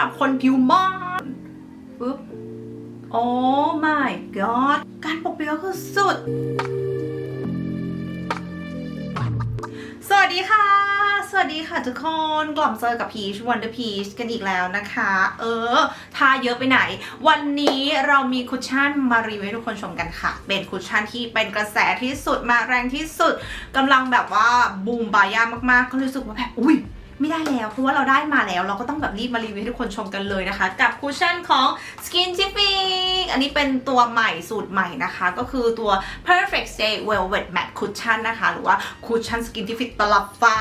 หรับคนผิวมันปึ๊บโอ้ my god การปกปิดก็คือสุด สวัสดีค่ะ สวัสดีค่ะทุกคนกล่อมเจอกับพีชวันเดอร์พีชกันอีกแล้วนะคะ เออ ทาเยอะไปไหน วันนี้เรามีคุชชั่นมารีวิวให้ทุกคนชมกันค่ะ เป็นคุชชั่นที่เป็นกระแสที่สุดมาแรงที่สุดกำลังแบบว่าบูมบายามากๆ ก็รู้สึกว่าแบบอุ้ย ไม่ได้แล้ว เพราะว่าเราได้มาแล้ว เราก็ต้องแบบรีบมารีวิวให้ทุกคนชมกันเลยนะคะ กับคุชชั่นของ Skintific อันนี้เป็นตัวใหม่สูตรใหม่นะคะ ก็คือตัว Perfect Stay Velvet Matte Cushion นะคะ หรือว่า Cushion Skintific ตลับฟ้า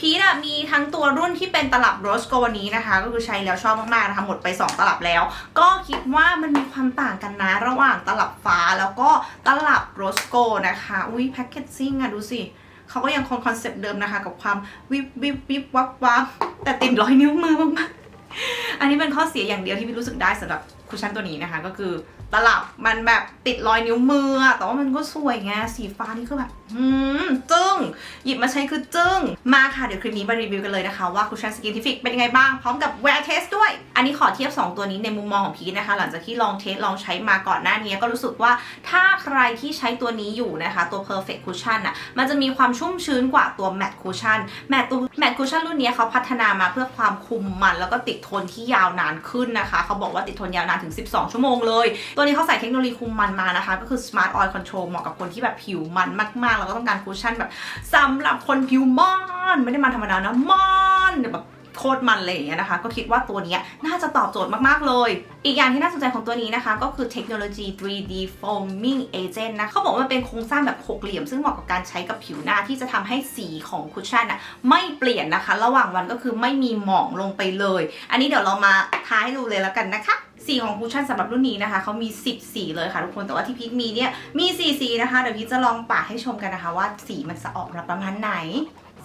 พีทอะมีทั้งตัวรุ่นที่เป็นตลับโรสโกวันนี้นะคะ ก็คือใช้แล้วชอบมากๆนะคะหมดไป 2 ตลับแล้ว ก็คิดว่ามันมีความต่างกันนะ ระหว่างตลับฟ้าแล้วก็ตลับโรสโกนะคะ อุ้ยแพคเกจซิ่งอะดูสิ เขาก็ยังคงคอนเซปต์เดิมนะคะ กับความวิบวิบวิบวับวับแต่ติดรอยนิ้วมือมากๆอันนี้เป็นข้อเสียอย่างเดียวที่พี่รู้สึกได้สำหรับ คุชชั่นตัวนี้นะคะ ก็คือตลับมันแบบติดรอยนิ้วมือ แต่ว่ามันก็สวยไงสีฟ้านี่คือแบบอืมจึ้ง หยิบมาใช้คือจึ้ง มาค่ะ เดี๋ยวคลิปนี้มารีวิวกันเลยนะคะ ว่าคุชชั่นสกินทิฟิกเป็นยังไงบ้าง พร้อมกับแวร์เทสด้วย อันนี้ขอเทียบ 2 ตัวนี้ในมุมมองของพีนะคะ หลังจากที่ลองเทสลองใช้มาก่อนหน้านี้ก็รู้สึกว่าถ้าใครที่ใช้ตัวนี้อยู่นะคะ ตัว perfect cushion อะมันจะมีความชุ่มชื้นกว่าตัว matte cushion matte ตัว matte cushion รุ่นนี้เขาพัฒนามาเพื่อความคุมมัน แล้วก็ติดทนที่ยาวนานขึ้นนะคะ เขาบอกว่าติดทนยาวนานถึง 12 ชั่วโมงเลย ตัวนี้เขาใส่เทคโนโลยีคุมมันมานะคะ ก็คือ smart oil control เหมาะกับคนที่แบบผิวมันมากๆ แล้วก็ต้องการคุชชั่นแบบสำหรับคนผิวมันไม่ได้มันธรรมดานะมันแบบโคตรมันเลยอย่างเงี้ยนะคะ ก็คิดว่าตัวนี้น่าจะตอบโจทย์มาก ๆ เลย อีกอย่างที่น่าสนใจของตัวนี้นะคะ ก็คือเทคโนโลยี 3D foaming agent นะเขาบอกว่ามันเป็นโครงสร้างแบบหกเหลี่ยม ซึ่งเหมาะกับการใช้กับผิวหน้าที่จะทำให้สีของคุชชั่นอะไม่เปลี่ยนนะคะ ระหว่างวันก็คือไม่มีหมองลงไปเลย อันนี้เดี๋ยวเรามาทาให้ดูเลยแล้วกันนะคะ สีของคุชชั่นสำหรับรุ่นนี้นะคะเขามี 10 สีเลยค่ะทุกคนแต่ว่าที่พีทมีเนี่ยมี 4 สีนะคะ เดี๋ยวพีทจะลองปะให้ชมกันนะคะ ว่าสีมันจะออกมาประมาณไหน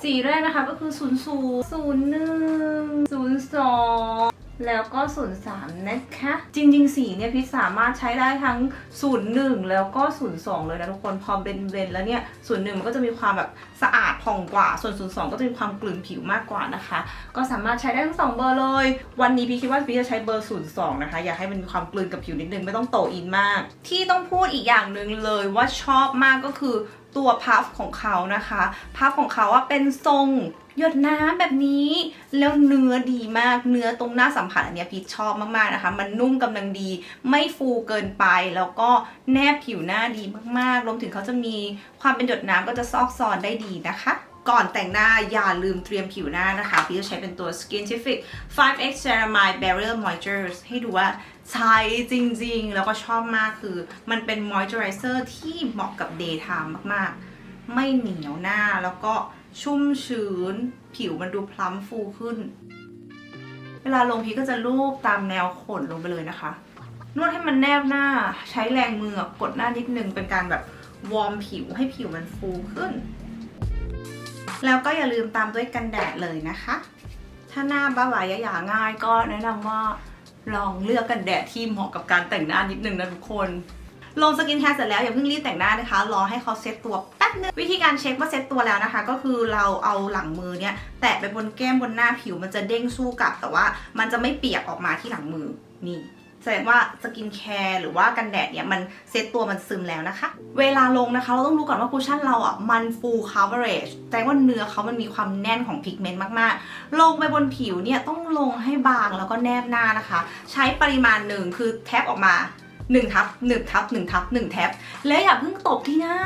สีแรกนะคะก็คือ 0 0 0 1 0 2 แล้วก็ 03 นะคะ จริงๆ สีเนี่ยพีทสามารถใช้ได้ทั้ง 01 แล้วก็ 02 เลยนะทุกคน พอเบนเบนแล้วเนี่ย 01 มันก็จะมีความแบบสะอาดผ่องกว่า ส่วน 02 ก็จะมีความกลืนผิวมากกว่านะคะ ก็สามารถใช้ได้ทั้งสองเบอร์เลย วันนี้พี่คิดว่าพี่จะใช้เบอร์ 02 นะคะ อยากให้มันมีความกลืนกับผิวนิดนึง ไม่ต้องโตอินมาก ที่ต้องพูดอีกอย่างหนึ่งเลยว่าชอบมากก็คือ ตัวพัฟของเขานะคะ พัฟของเขาว่าเป็นทรงหยดน้ำแบบนี้ แล้วเนื้อดีมากเนื้อตรงหน้าสัมผัสอันนี้พีชชอบมากๆนะคะ มันนุ่มกำลังดี ไม่ฟูเกินไป แล้วก็แนบผิวหน้าดีมากๆ รวมถึงเขาจะมีความเป็นหยดน้ำก็จะซอกซอนได้ดีนะคะ ก่อนแต่งหน้าอย่าลืมเตรียมผิวหน้านะคะ พี่จะใช้เป็นตัว Skintific 5x Ceramide Barrier Moisture ให้ดูว่าใช้จริงๆ แล้วก็ชอบมากคือ มันเป็น moisturizer ที่เหมาะกับ daytime มากๆ ไม่เหนียวหน้าแล้วก็ชุ่มชื้น ผิวมันดูพลั้มฟูขึ้น เวลาลงพีก็จะลูบตามแนวขนลงไปเลยนะคะ นวดให้มันแนบหน้าใช้แรงมือกดหน้านิดนึงเป็นการแบบวอร์มผิวให้ผิวมันฟูขึ้น แล้วก็อย่าลืมตามด้วยกันแดดเลยนะคะ ถ้าหน้าบ้าบายหยาๆง่ายก็แนะนำว่าลองเลือกกันแดดที่เหมาะกับการแต่งหน้านิดนึงนะทุกคนลงสกินแคร์เสร็จแล้วอย่าเพิ่งรีบแต่งหน้านะคะ รอให้เขาเซ็ตตัวแป๊บนึงวิธีการเช็คว่าเซ็ตตัวแล้วนะคะ ก็คือเราเอาหลังมือเนี่ย แตะไปบนแก้มบนหน้าผิวมันจะเด้งสู้กลับ แต่ว่ามันจะไม่เปียกออกมาที่หลังมือนี่ แสดงว่าสกินแคร์หรือว่ากันแดดเนี่ยมันเซตตัวมันซึมแล้วนะคะ เวลาลงนะคะ เราต้องรู้ก่อนว่าคุชชั่นเราอะมัน full coverage แสดงว่าเนื้อเขามันมีความแน่นของพิกเมนต์มากๆ ลงไปบนผิวเนี่ยต้องลงให้บางแล้วก็แนบหน้านะคะ ใช้ปริมาณหนึ่งคือแทบออกมา1ทับ1ทับ1ทับ1แท็บและอย่าเพิ่งตบที่หน้า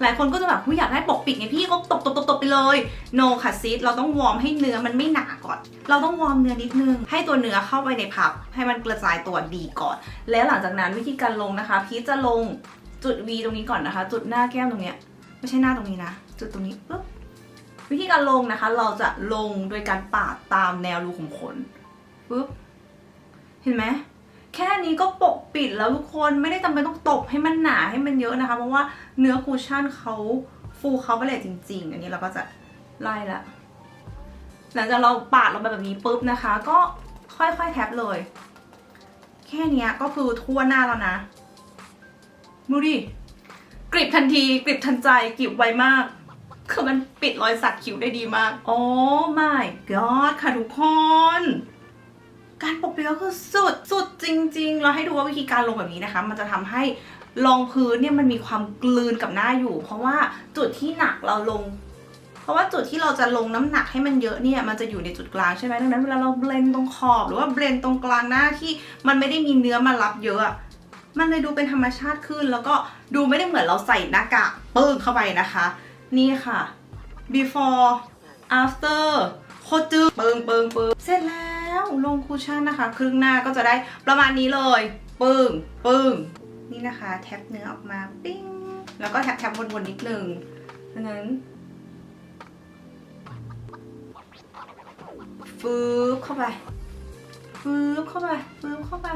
หลายคนก็จะแบบผู้อยากได้ปกปิดไงพี่ก็ตบตบตบตบไปเลย no ค่ะซิสเราต้องวอร์มให้เนื้อมันไม่หนาก่อน เราต้องวอร์มเนื้อนิดนึง ให้ตัวเนื้อเข้าไปในพับ ให้มันกระจายตัวดีก่อน แล้วหลังจากนั้นวิธีการลงนะคะ พีจะลงจุด V ตรงนี้ก่อนนะคะ จุดหน้าแก้มตรงเนี้ยไม่ใช่หน้าตรงนี้นะ จุดตรงนี้ปุ๊บวิธีการลงนะคะ เราจะลงโดยการปาดตามแนวรูขุมขนปุ๊บเห็นไหม แค่นี้ก็ปกปิดแล้วทุกคนไม่ได้จำเป็นต้องตบให้มันหนาให้มันเยอะนะคะ เพราะว่าเนื้อคูชั่นเขาฟูเขาไปเลยจริง ๆ อันนี้เราก็จะไล่ละหลังจากเราปาดลงไปแบบนี้ปุ๊บนะคะ ก็ค่อยๆแท็บเลย แค่นี้ก็คือทั่วหน้าแล้วนะดูดิกริบทันทีกริบทันใจกริบไวมาก คือมันปิดรอยสักคิ้วได้ดีมาก โอ้ my god ค่ะทุกคน การปกปิดก็คือสุดสุดจริง ๆ เราให้ดูว่าวิธีการลงแบบนี้นะคะ มันจะทำให้รองพื้นเนี่ยมันมีความกลืนกับหน้าอยู่ เพราะว่าจุดที่หนักเราลง เพราะว่าจุดที่เราจะลงน้ำหนักให้มันเยอะเนี่ยมันจะอยู่ในจุดกลางใช่ไหมดังนั้นเวลาเราเบลนตรงขอบ หรือว่าเบลนตรงกลางหน้าที่มันไม่ได้มีเนื้อมารับเยอะมันเลยดูเป็นธรรมชาติขึ้น แล้วก็ดูไม่ได้เหมือนเราใส่หน้ากากปึ้งเข้าไปนะคะ นี่ค่ะ before after โคตรจืดเปิงเปิงเปิงเสร็จแล้ว ลงคูชั่นนะคะ ครึ่งหน้าก็จะได้ประมาณนี้เลย ปึ้งปึ้งนี่นะคะ แท็บเนื้อออกมาปิ้งแล้วก็แท็บแท็บนๆนิดนึงดังนั้นฟืบเข้าไปฟืบเข้าไปฟืบเข้าไป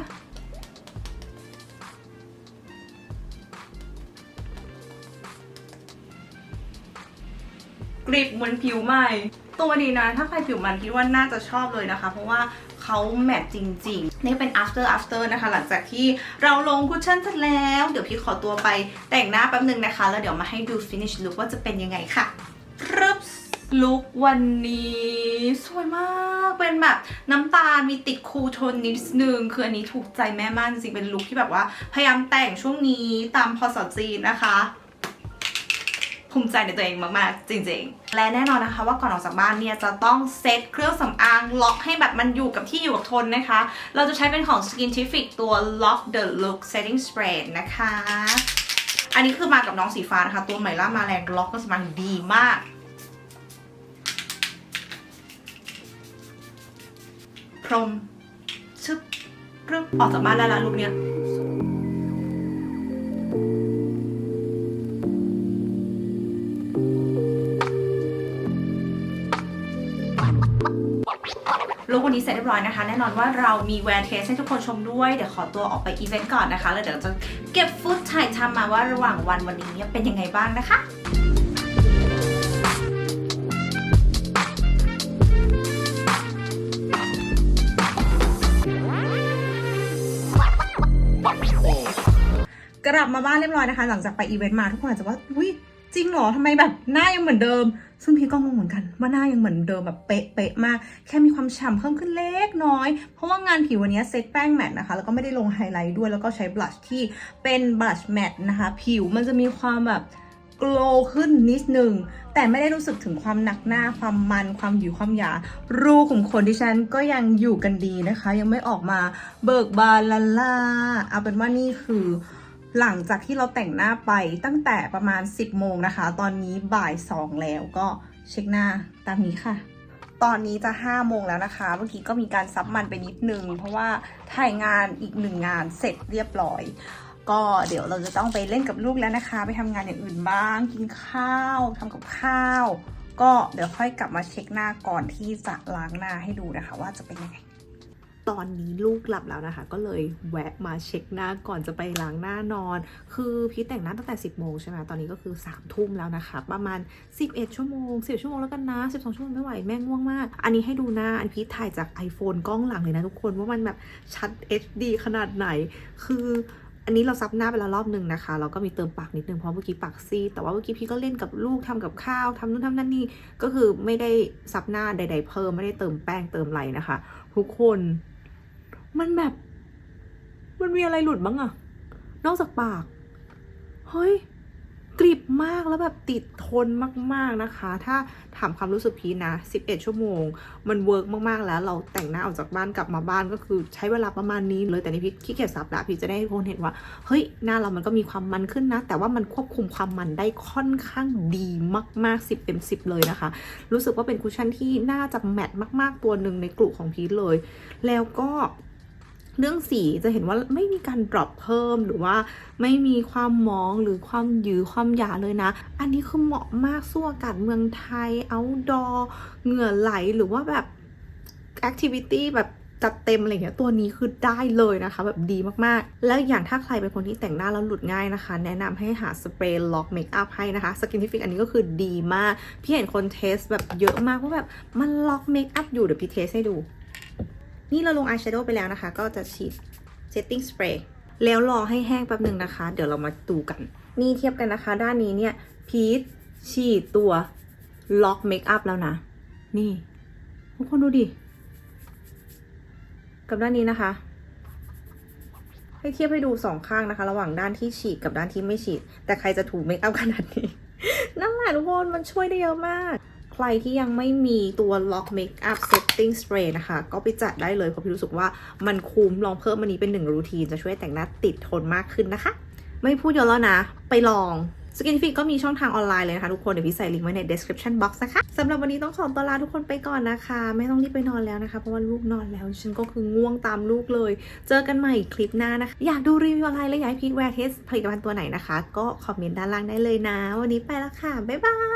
กริบเหมือนผิวใหม่ ตัวนี้นะ ถ้าใครผิวมันคิดว่าน่าจะชอบเลยนะคะ เพราะว่าเขาแมทจริง ๆ นี่เป็น after after นะคะ หลังจากที่เราลงคุชชั่นเสร็จแล้ว เดี๋ยวพี่ขอตัวไปแต่งหน้าแป๊บนึงนะคะ แล้วเดี๋ยวมาให้ดู finish look ว่าจะเป็นยังไงค่ะรึบลุควันนี้สวยมาก เป็นแบบน้ำตาลมีติดคูโทนนิดนึง คืออันนี้ถูกใจแม่มากจริงเป็นลุคที่แบบว่า พยายามแต่งช่วงนี้ตามพอสอจีนนะคะ ภูมิใจในตัวเองมากๆ จริง ๆ และแน่นอนนะคะว่าก่อนออกจากบ้านเนี่ยจะต้องเซตเครื่องสำอางล็อกให้แบบมันอยู่กับที่อยู่กับทนนะคะ เราจะใช้เป็นของ Skintific ตัว Lock the Look Setting Spray นะคะ อันนี้คือมากับน้องสีฟ้านะคะ ตัวใหม่ล่ามาแรงล็อกก็สมางดีมากพรมชึบกรึบออกจากบ้านได้แล้วลูกเนี้ย นี้เสร็จเรียบร้อยนะคะ แน่นอนว่าเรามีแวร์เทสให้ทุกคนชมด้วย เดี๋ยวขอตัวออกไปอีเวนต์ก่อนนะคะ แล้วเดี๋ยวจะเก็บฟุตถ่ายทำมาว่าระหว่างวันวันนี้เป็นยังไงบ้างนะคะกลับมาบ้านเรียบร้อยนะคะ หลังจากไปอีเวนต์มาทุกคนอาจจะว่าอุ้ย จริงเหรอทำไมแบบหน้ายังเหมือนเดิม ซึ่งพี่ก็งงเหมือนกัน ว่าหน้ายังเหมือนเดิมแบบเป๊ะเป๊ะมาก แค่มีความฉ่ำเพิ่มขึ้นเล็กน้อย เพราะว่างานผิววันนี้เซตแป้งแมทนะคะ แล้วก็ไม่ได้ลงไฮไลท์ด้วยแล้วก็ใช้บลัชที่เป็นบลัชแมทนะคะ ผิวมันจะมีความแบบโกลขึ้นนิดนึง แต่ไม่ได้รู้สึกถึงความหนักหน้าความมันความหยิวความหยา รูขุมขนดิฉันก็ยังอยู่กันดีนะคะ ยังไม่ออกมาเบิกบานละล่าเอาเป็นว่านี่คือ หลังจากที่เราแต่งหน้าไปตั้งแต่ประมาณ 10 โมงนะคะ ตอนนี้บ่าย 2 แล้วก็เช็คหน้าตามนี้ค่ะ ตอนนี้จะ5โมงแล้วนะคะ เมื่อกี้ก็มีการซับมันไปนิดนึง เพราะว่าถ่ายงานอีกหนึ่งงานเสร็จเรียบร้อย ก็เดี๋ยวเราจะต้องไปเล่นกับลูกแล้วนะคะ ไปทำงานอย่างอื่นบ้าง กินข้าวทำกับข้าว ก็เดี๋ยวค่อยกลับมาเช็คหน้าก่อนที่จะล้างหน้าให้ดูนะคะ ว่าจะเป็นยังไง ตอนนี้ลูกหลับแล้วนะคะ ก็เลยแวะมาเช็คหน้าก่อนจะไปล้างหน้านอน คือพี่แต่งหน้าตั้งแต่ 10โมงใช่ไหมตอนนี้ก็คือ3ทุ่มแล้วนะคะ ประมาณ 11 ชั่วโมง10ชั่วโมงแล้วกันนะ 12 ชั่วโมงไม่ไหวแม่ง่วงมาก อันนี้ให้ดูหน้าอันพี่ถ่ายจาก iPhone กล้องหลังเลยนะทุกคนว่ามันแบบชัด HD ขนาดไหน คืออันนี้เราซับหน้าไปแล้วรอบหนึ่งนะคะเราก็มีเติมปากนิดนึงเพราะเมื่อกี้ปากซีแต่ว่าเมื่อกี้พี่ก็เล่นกับลูกทำกับข้าวทำนู่นทำนั่นนี่ก็คือไม่ได้ซับหน้าใด ๆ เพิ่มไม่ได้เติมแป้งเติมอะไรนะคะ ทุกคน มันแบบ มันมีอะไรหลุดบ้างอะนอกจากปาก เฮ้ยกริบมากแล้วแบบติดทนมากๆนะคะ ถ้าถามความรู้สึกพีชนะ 11 ชั่วโมง มันเวิร์กมากๆ แล้ว เราแต่งหน้าออกจากบ้านกลับมาบ้านก็คือใช้เวลาประมาณนี้เลย แต่นี่พี่ขี้เกียจสับละพี่จะได้คนเห็นว่า เฮ้ย หน้าเรามันก็มีความมันขึ้นนะ แต่ว่ามันควบคุมความมันได้ค่อนข้างดีมากๆ 10 เต็ม 10 เลยนะคะ รู้สึกว่าเป็นคุชชั่นที่น่าจะแมทมาก ๆ ตัวหนึ่งในกลุ่มของพีเลย แล้วก็ เรื่องสีจะเห็นว่าไม่มีการดรอปเพิ่มหรือว่าไม่มีความมองหรือความยือความหยาเลยนะ อันนี้คือเหมาะมากสู้อากาศเมืองไทย outdoor เหงื่อไหลหรือว่าแบบ activity แบบจัดเต็มอะไรเงี้ยตัวนี้คือได้เลยนะคะ แบบดีมากๆ แล้วอย่างถ้าใครเป็นคนที่แต่งหน้าแล้วหลุดง่ายนะคะ แนะนำให้หาสเปรย์ล็อกเมคอัพให้นะคะสกินทิฟิกอันนี้ก็คือดีมาก พี่เห็นคนเทสแบบเยอะมากว่าแบบมันล็อกเมคอัพอยู่เดี๋ยวพี่เทสให้ดู นี่เราลงอายแชโดว์ไปแล้วนะคะ ก็จะฉีด setting spray แล้วรอให้แห้งแป๊บหนึ่งนะคะ เดี๋ยวเรามาดูกัน นี่เทียบกันนะคะ ด้านนี้เนี่ย พีทฉีดตัวล็อกเมคอัพแล้วนะ นี่ทุกคนดูดิ กับด้านนี้นะคะ ให้เทียบให้ดูสองข้างนะคะ ระหว่างด้านที่ฉีดกับด้านที่ไม่ฉีด แต่ใครจะถูเมคอัพขนาดนี้ นั่นแหละทุกคนมันช่วยได้เยอะมาก ใครที่ยังไม่มีตัว Lock Makeup Setting Spray นะคะ ก็ไปจัดได้เลย เพราะพี่รู้สึกว่ามันคุ้มลองเพิ่มอันนี้เป็นหนึ่งรูทีน จะช่วยแต่งหน้าติดทนมากขึ้นนะคะ ไม่พูดเยอะแล้วนะ ไปลอง Skinfit ก็มีช่องทางออนไลน์เลยนะคะทุกคน เดี๋ยวพี่ใส่ลิงก์ไว้ใน description box นะคะสำหรับวันนี้ต้องขอตัวลาทุกคนไปก่อนนะคะ ไม่ต้องรีบไปนอนแล้วนะคะ เพราะว่าลูกนอนแล้ว ฉันก็คือง่วงตามลูกเลย เจอกันใหม่คลิปหน้านะคะ อยากดูรีวิวอะไรและอยากให้พีทแวร์เทสผลิตภัณฑ์ตัวไหนนะคะ ก็คอมเมนต์ด้านล่างได้เลยนะ วันนี้ไปแล้วค่ะ บ๊ายบาย